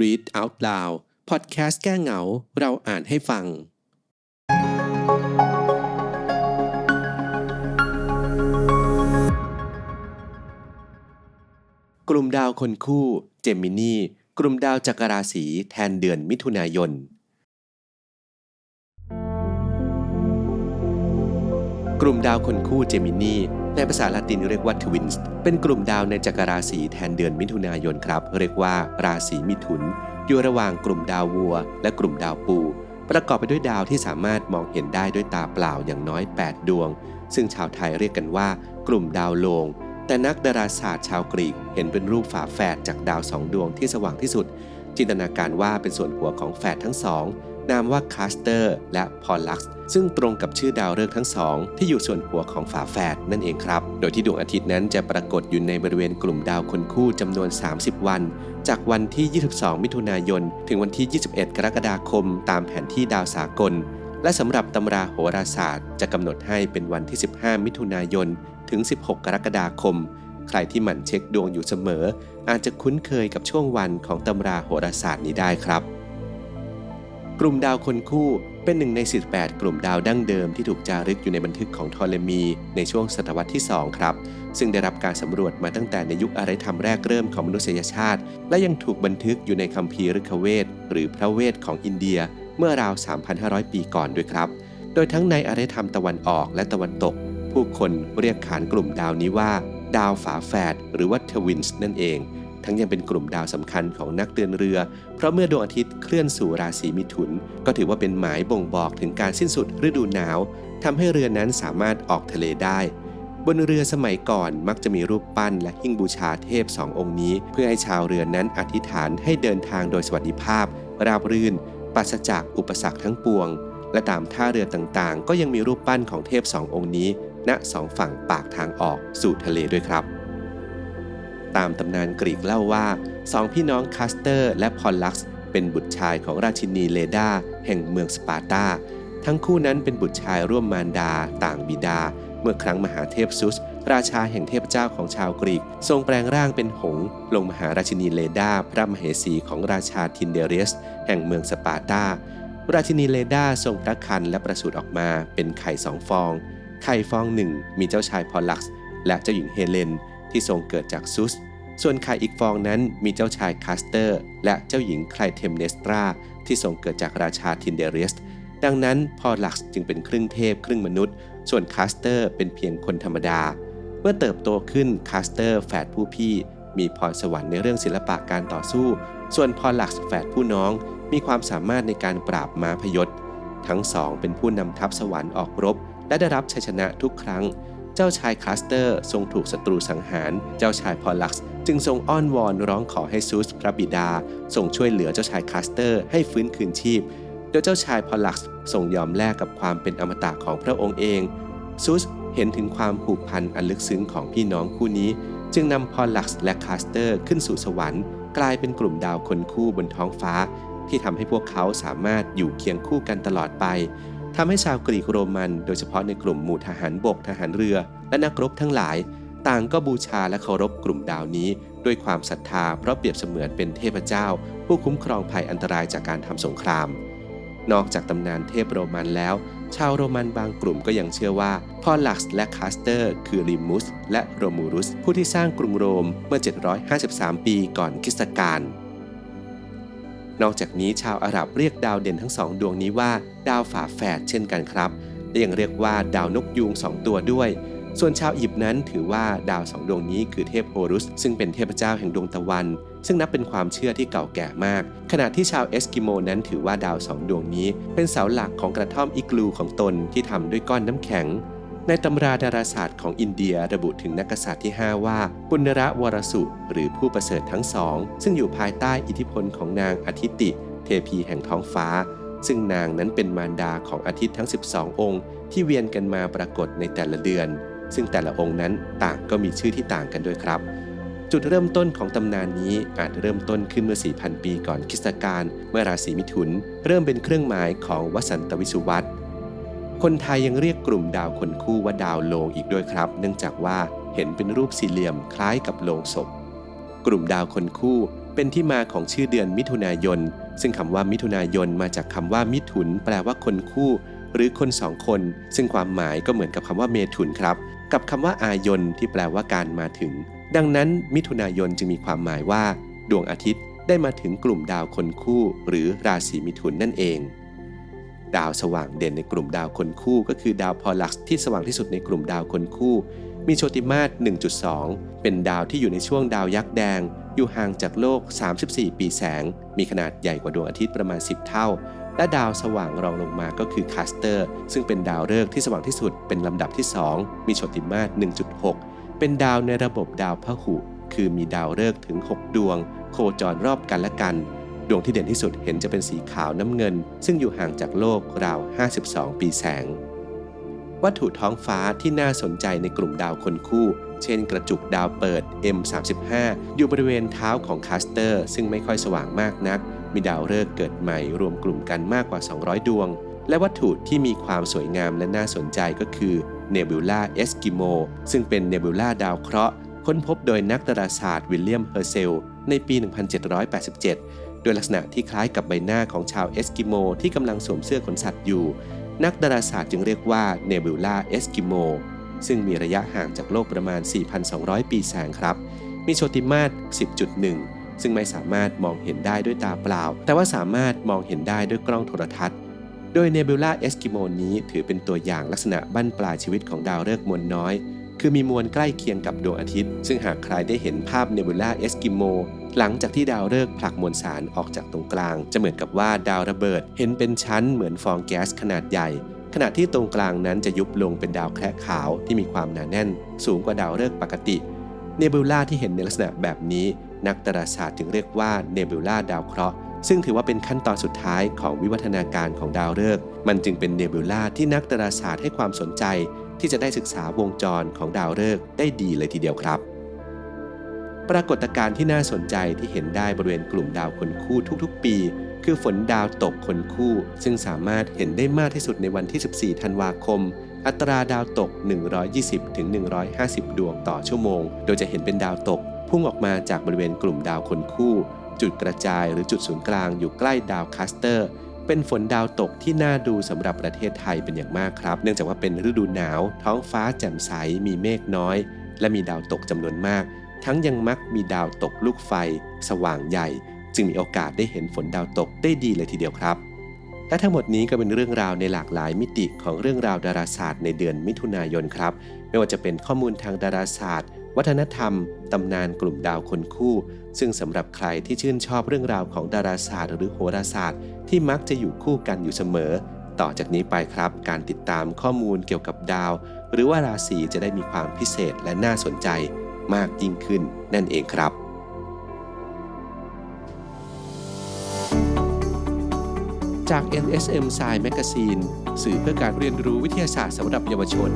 Read Out Loud พอดแคสต์แก้เหงา เราอ่านให้ฟัง กลุ่มดาวคนคู่ เจมินีกลุ่มดาวจักรราศีแทนเดือนมิถุนายนกลุ่มดาวคนคู่เจมินี ในภาษาละตินเรียกว่าทวินส์เป็นกลุ่มดาวในจักรราศีแทนเดือนมิถุนายนครับ เรียกว่าราศีมิถุน อยู่ระหว่างกลุ่มดาววัว และกลุ่มดาวปู ประกอบไปด้วยดาวที่สามารถมองเห็นได้ด้วยตาเปล่าอย่างน้อย 8 ดวง ซึ่งชาวไทยเรียกกันว่า กลุ่มดาวโลง แต่นักดาราศาสตร์ชาวกรีกเห็นเป็นรูปฝาแฝดจากดาวสองดวงที่สว่างที่สุด จินตนาการว่าเป็นส่วนหัวของแฝดทั้งสอง นามว่าคาสเตอร์และพอลลักซ์ซึ่งตรงกับชื่อดาวฤกษ์ทั้งสองที่อยู่ส่วนหัวของฝาแฝดนั่นเองครับ โดยที่ดวงอาทิตย์นั้นจะปรากฏอยู่ในบริเวณกลุ่มดาวคนคู่จำนวน 30 วัน จากวันที่ 22 มิถุนายน ถึงวันที่ 21 กรกฎาคม ตามแผนที่ดาวสากล และสำหรับตำราโหราศาสตร์ จะกำหนดให้เป็นวันที่ 15 มิถุนายน ถึง 16 กรกฎาคม ใครที่หมั่นเช็คดวงอยู่เสมอ อาจจะคุ้นเคยกับช่วงวันของตำราโหราศาสตร์นี้ได้ครับ กลุ่มดาวคนคู่เป็นหนึ่งใน48กลุ่มดาวดั้งเดิมที่ถูกจารึกอยู่ในบันทึกของทอเลมี ในช่วงศตวรรษที่ 2 ครับ ซึ่งได้รับการสำรวจมาตั้งแต่ในยุคอารยธรรมแรกเริ่มของมนุษยชาติ และยังถูกบันทึกอยู่ในคัมภีร์ฤกเวทหรือพระเวทของอินเดียเมื่อราว 3,500 ปีก่อนด้วยครับ โดยทั้งในอารยธรรมตะวันออกและตะวันตก ผู้คนเรียกขานกลุ่มดาวนี้ว่า ดาวฝาแฝดหรือว่าทวินส์นั่นเอง ทั้งยังเป็นกลุ่มดาวสำคัญของนักเดินเรือ เพราะเมื่อดวงอาทิตย์เคลื่อนสู่ราศีมิถุน ก็ถือว่าเป็นหมายบ่งบอกถึงการสิ้นสุดฤดูหนาวทำให้เรือนั้นสามารถออกทะเลได้ บนเรือสมัยก่อนมักจะมีรูปปั้นและหิ้งบูชาเทพสององค์นี้ เพื่อให้ชาวเรือนั้นอธิษฐานให้เดินทางโดยสวัสดิภาพ ราบรื่นปราศจากอุปสรรคทั้งปวง และตามท่าเรือต่างๆ ก็ยังมีรูปปั้นของเทพสององค์นี้ณสองฝั่งปากทางออกสู่ทะเลด้วยครับ ตามตำนานกรีกเล่าว่าสองพี่น้องคาสเตอร์ และพอลลักซ์เป็นบุตรชายของราชินีเลดาแห่งเมืองสปาร์ตา ทั้งคู่นั้นเป็นบุตรชายร่วมมารดา ต่างบิดา เมื่อครั้งมหาเทพซุส ราชาแห่งเทพเจ้าของชาวกรีก ทรงแปลงร่างเป็นหงลงมหาราชินีเลดาพระมเหสีของราชาทินเดเรสแห่งเมืองสปาร์ตา ราชินีเลดาทรงพระคันและประสูติออกมาเป็นไข่สองฟอง ไข่ฟองหนึ่งมีเจ้าชายพอลลักซ์และเจ้าหญิงเฮเลน ที่ทรงเกิดจากซุส ส่วนไข่อีกฟองนั้นมีเจ้าชายคาสเตอร์ และเจ้าหญิงไคลเทมเนสตรา ที่ทรงเกิดจากราชาทินเดเรสดังนั้นพอลลักซ์จึงเป็นครึ่งเทพครึ่งมนุษย์ ส่วนคาสเตอร์เป็นเพียงคนธรรมดา เมื่อเติบโตขึ้นคาสเตอร์แฝดผู้พี่ มีพรสวรรค์ในเรื่องศิลปะการต่อสู้ ส่วนพอลลักซ์แฝดผู้น้องมีความสามารถในการปราบม้าพยศทั้งสองเป็นผู้นำทัพสวรรค์ออกรบ และได้รับชัยชนะทุกครั้ง จ้าชายคาสเตอร์ทรงถูกศัตรูสังหาร เจ้าชายพอลลักซ์จึงทรงอ้อนวอนร้องขอให้ซูสพระบิดาทรงช่วยเหลือเจ้าชายคาสเตอร์ให้ฟื้นคืนชีพ โดยเจ้าชายพอลลักซ์ทรงยอมแลกกับความเป็นอมตะของพระองค์เองซูสเห็นถึงความผูกพันอันลึกซึ้งของพี่น้องคู่นี้ จึงนำพอลลักซ์และคาสเตอร์ขึ้นสู่สวรรค์ กลายเป็นกลุ่มดาวคนคู่บนท้องฟ้า ที่ทำให้พวกเขาสามารถอยู่เคียงคู่กันตลอดไป ทำให้ชาวกรีกโรมัน โดยเฉพาะในกลุ่มหมู่ทหารบกทหารเรือ และนักรบทั้งหลาย ต่างก็บูชาและเคารพกลุ่มดาวนี้ ด้วยความศรัทธาเพราะเปรียบเสมือนเป็นเทพเจ้า ผู้คุ้มครองภัยอันตรายจากการทำสงคราม นอกจากตำนานเทพโรมันแล้ว ชาวโรมันบางกลุ่มก็ยังเชื่อว่าพอลลักซ์และคาสเตอร์ คือริมุสและโรมูรุสผู้ที่สร้างกรุงโรมเมื่อ 753 ปีก่อนคริสตกาล นอกจากนี้ชาวอาหรับเรียกดาวเด่นทั้งสองดวงนี้ว่า ดาวฝาแฝดเช่นกันครับและยังเรียกว่าดาวนกยูงสองตัวด้วย ส่วนชาวอียิปต์นั้นถือว่าดาวสองดวงนี้คือเทพโฮรุส ซึ่งเป็นเทพเจ้าแห่งดวงตะวัน ซึ่งนับเป็นความเชื่อที่เก่าแก่มาก ขณะที่ชาวเอสกิโมนั้นถือว่าดาวสองดวงนี้ เป็นเสาหลักของกระท่อมอิกลูของตนที่ทำด้วยก้อนน้ำแข็ง ในตำราดาราศาสตร์ของอินเดียระบุถึงนักกษัตริย์ที่ 5 ว่าปุณระวรสุหรือผู้ประเสริฐทั้งสอง ซึ่งอยู่ภายใต้อิทธิพลของนางอาทิติ เทพีแห่งท้องฟ้า ซึ่งนางนั้นเป็นมารดาของอาทิตย์ทั้ง 12 องค์ ที่เวียนกันมาปรากฏในแต่ละเดือน ซึ่งแต่ละองค์นั้นต่างก็มีชื่อที่ต่างกันด้วยครับ จุดเริ่มต้นของตำนานนี้อาจเริ่มต้นขึ้นเมื่อ 4,000 ปีก่อนคริสตกาลเมื่อราศีมิถุน เริ่มเป็นเครื่องหมายของวสันตวิสุวัต คนไทยยังเรียกกลุ่มดาวคนคู่ว่าดาวโลงอีกด้วยครับ เนื่องจากว่าเห็นเป็นรูปสี่เหลี่ยมคล้ายกับโลงศพ กลุ่มดาวคนคู่เป็นที่มาของชื่อเดือนมิถุนายน ซึ่งคำว่ามิถุนายนมาจากคำว่ามิถุน แปลว่าคนคู่ หรือคนสองคน ซึ่งความหมายก็เหมือนกับคำว่าเมถุนครับ กับคำว่าอายนที่แปลว่าการมาถึง ดังนั้นมิถุนายนจึงมีความหมายว่า ดวงอาทิตย์ได้มาถึงกลุ่มดาวคนคู่ หรือราศีมิถุนนั่นเอง ดาวสว่างเด่นในกลุ่มดาวคนคู่ ก็คือดาวพอลักซ์ที่สว่างที่สุดในกลุ่มดาวคนคู่ มีโชติมาส1.2 เป็นดาวที่อยู่ในช่วงดาวยักษ์แดง อยู่ห่างจากโลก 34 ปีแสง มีขนาดใหญ่กว่าดวงอาทิตย์ประมาณ 10 เท่า และดาวสว่างรองลงมาก็คือคาสเตอร์ ซึ่งเป็นดาวฤกษ์ที่สว่างที่สุดเป็นลำดับที่ 2 มีโชติมาส1.6 เป็นดาวในระบบดาวพหุ คือมีดาวฤกษ์ถึง 6 ดวง โคจรรอบกันและกัน ดวงที่เด่นที่สุดเห็นจะเป็นสีขาวน้ำเงิน ซึ่งอยู่ห่างจากโลกราว 52 ปีแสง วัตถุท้องฟ้าที่น่าสนใจในกลุ่มดาวคนคู่ เช่นกระจุกดาวเปิด M35 อยู่บริเวณเท้าของคาสเตอร์ ซึ่งไม่ค่อยสว่างมากนัก มีดาวฤกษ์เกิดใหม่รวมกลุ่มกันมากกว่า 200 ดวง และวัตถุที่มีความสวยงามและน่าสนใจก็คือเนบิวลาเอสกิโมซึ่งเป็นเนบิวลาดาวเคราะห์ค้นพบโดยนักดาราศาสตร์วิลเลียมเฮอร์เซลในปี 1787 โดยลักษณะที่คล้ายกับใบหน้าของชาวเอสกิโมที่กำลังสวมเสื้อขนสัตว์อยู่ นักดาราศาสตร์จึงเรียกว่าเนบิวลาเอสกิโมซึ่งมีระยะห่างจากโลกประมาณ 4,200 ปีแสงครับ มีโชติมาส10.1 ซึ่งไม่สามารถมองเห็นได้ด้วยตาเปล่า แต่ว่าสามารถมองเห็นได้ด้วยกล้องโทรทัศน์ โดยเนบิวลาเอสกิโมนี้ถือเป็นตัวอย่างลักษณะบั้นปลายชีวิตของดาวฤกษ์มวลน้อย คือมีมวลใกล้เคียงกับดวงอาทิตย์ ซึ่งหากใครได้เห็นภาพเนบิวลาเอสกิโมหลังจากที่ดาวฤกษ์ผลักมวลสารออกจากตรงกลาง จะเหมือนกับว่าดาวระเบิดเห็นเป็นชั้นเหมือนฟองแก๊สขนาดใหญ่ ขณะที่ตรงกลางนั้นจะยุบลงเป็นดาวแคระขาวที่มีความหนาแน่น สูงกว่าดาวฤกษ์ปกติ เนบิวลาที่เห็นในลักษณะแบบนี้ นักดาราศาสตร์จึงเรียกว่าเนบิวลาดาวเคราะห์ซึ่งถือว่าเป็นขั้นตอนสุดท้ายของวิวัฒนาการของดาวฤกษ์มันจึงเป็นเนบิวลาที่นักดาราศาสตร์ให้ความสนใจ ที่จะได้ศึกษาวงจรของดาวฤกษ์ได้ดีเลยทีเดียวครับ ปรากฏการณ์ที่น่าสนใจที่เห็นได้บริเวณกลุ่มดาวคนคู่ทุกๆ ปี คือฝนดาวตกคนคู่ ซึ่งสามารถเห็นได้มากที่สุดในวันที่ 14 ธันวาคม อัตราดาวตก 120-150 ดวงต่อชั่วโมง โดยจะเห็นเป็นดาวตก พุ่งออกมาจากบริเวณกลุ่มดาวคนคู่ จุดกระจายหรือจุดศูนย์กลางอยู่ใกล้ดาวคัสเตอร์ เป็นฝนดาวตกที่น่าดูสำหรับประเทศไทยเป็นอย่างมากครับ เนื่องจากว่าเป็นฤดูหนาว ท้องฟ้าแจ่มใส มีเมฆน้อย และมีดาวตกจำนวนมาก ทั้งยังมักมีดาวตกลูกไฟ สว่างใหญ่ จึงมีโอกาสได้เห็นฝนดาวตกได้ดีเลยทีเดียวครับ และทั้งหมดนี้ก็เป็นเรื่องราวในหลากหลายมิติของเรื่องราวดาราศาสตร์ในเดือนมิถุนายนครับ ไม่ว่าจะเป็นข้อมูลทางดาราศาสตร์ วัฒนธรรม ตำนานกลุ่มดาวคนคู่ ซึ่งสำหรับใครที่ชื่นชอบเรื่องราวของดาราศาสตร์ หรือโหราศาสตร์ ที่มักจะอยู่คู่กันอยู่เสมอ ต่อจากนี้ไปครับ การติดตามข้อมูลเกี่ยวกับดาว หรือว่าราศีจะได้มีความพิเศษและน่าสนใจมากยิ่งขึ้นนั่นเองครับจาก NSM Science Magazine สื่อเพื่อการเรียนรู้วิทยาศาสตร์สำหรับเยาวชน